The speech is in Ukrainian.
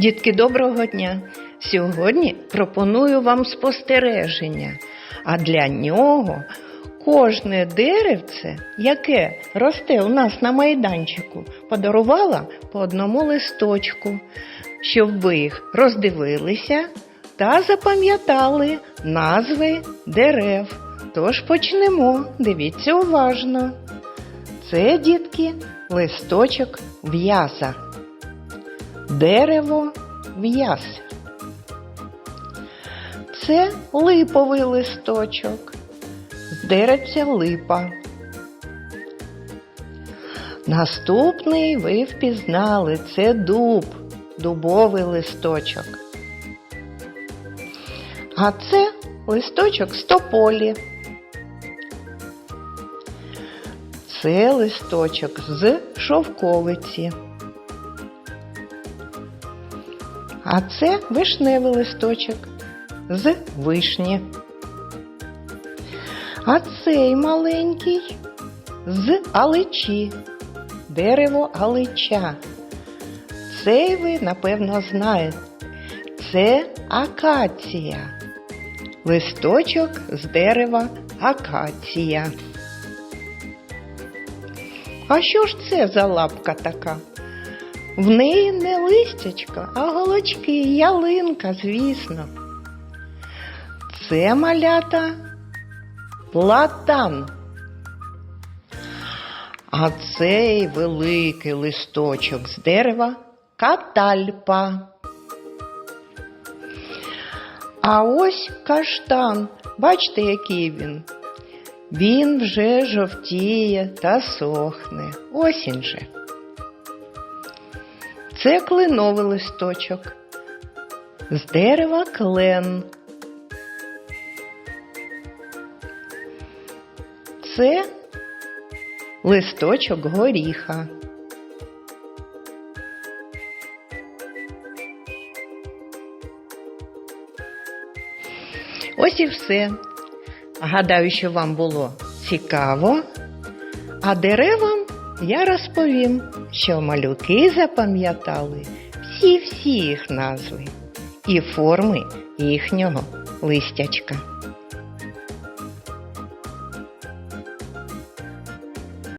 Дітки, доброго дня! Сьогодні пропоную вам спостереження, а для нього кожне деревце, яке росте у нас на майданчику, подарувала по одному листочку, щоб ви їх роздивилися та запам'ятали назви дерев. Тож почнемо. Дивіться уважно. Це, дітки, листочок в'яза. Дерево в'яз. Це липовий листочок. З липа. Наступний ви впізнали це дуб, дубовий листочок. А це листочок стополі. Це листочок з шовковиці. А це вишневий листочок з вишні. А цей маленький з аличі, дерево алича. Цей ви, напевно, знаєте. Це акація. Листочок з дерева акація. А що ж це за лапка така? В неї не листячко, а голочки, ялинка, звісно. Це малята платан. А цей великий листочок з дерева катальпа. А ось каштан. Бачите, який він? Він вже жовтіє та сохне. Осінь же. Це кленовий листочок. З дерева клен. Це листочок горіха. Ось і все. Гадаю, що вам було цікаво. А деревам я розповім, що малюки запам'ятали всі-всі їх назви і форми їхнього листячка.